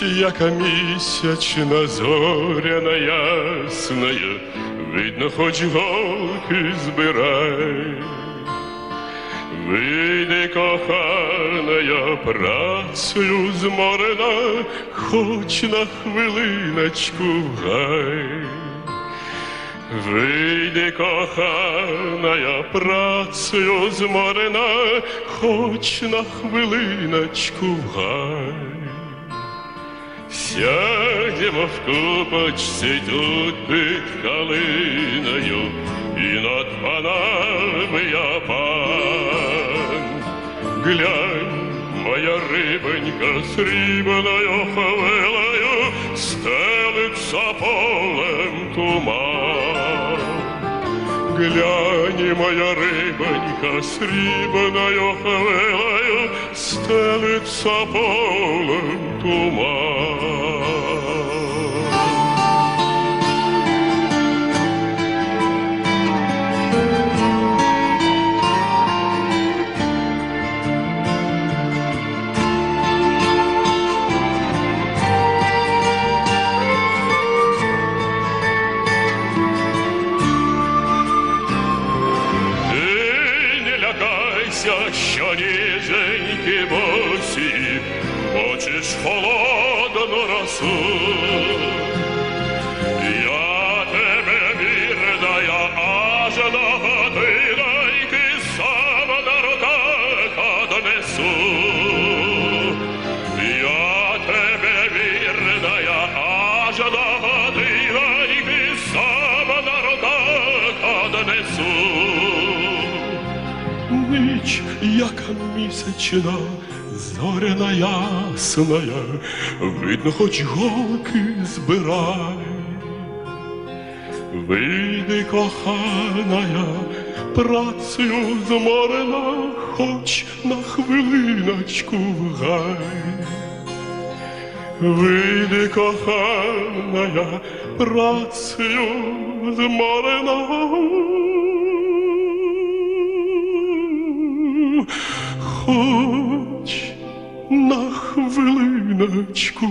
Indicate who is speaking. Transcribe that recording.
Speaker 1: яка місячна зоряна ясная, видно, хоч голки збирай. Вийди, коханая, працею зморена, хоч на хвилиночку в гай. Вийди, коханая, працею зморена, хоч на хвилиночку в гай. Сядемо в купочці тут під калиною, і над панами я пан. Глянь, моя рибонька срібною хвилею стелиться полем туман. Глянь, моя рибонька срібною хвилею стелиться полем туман. Що ніженьки босі, хочеш холодну росу. Я тебе вірная, аж до годиноньки сама на руках однесу. Ніч, яка місячна, зоряна ясная, видно, хоч голки збирай. Вийди, коханая, працею зморена, хоч на хвилиночку в гай. Вийди, коханая, працею зморена, хоч на хвилиночку.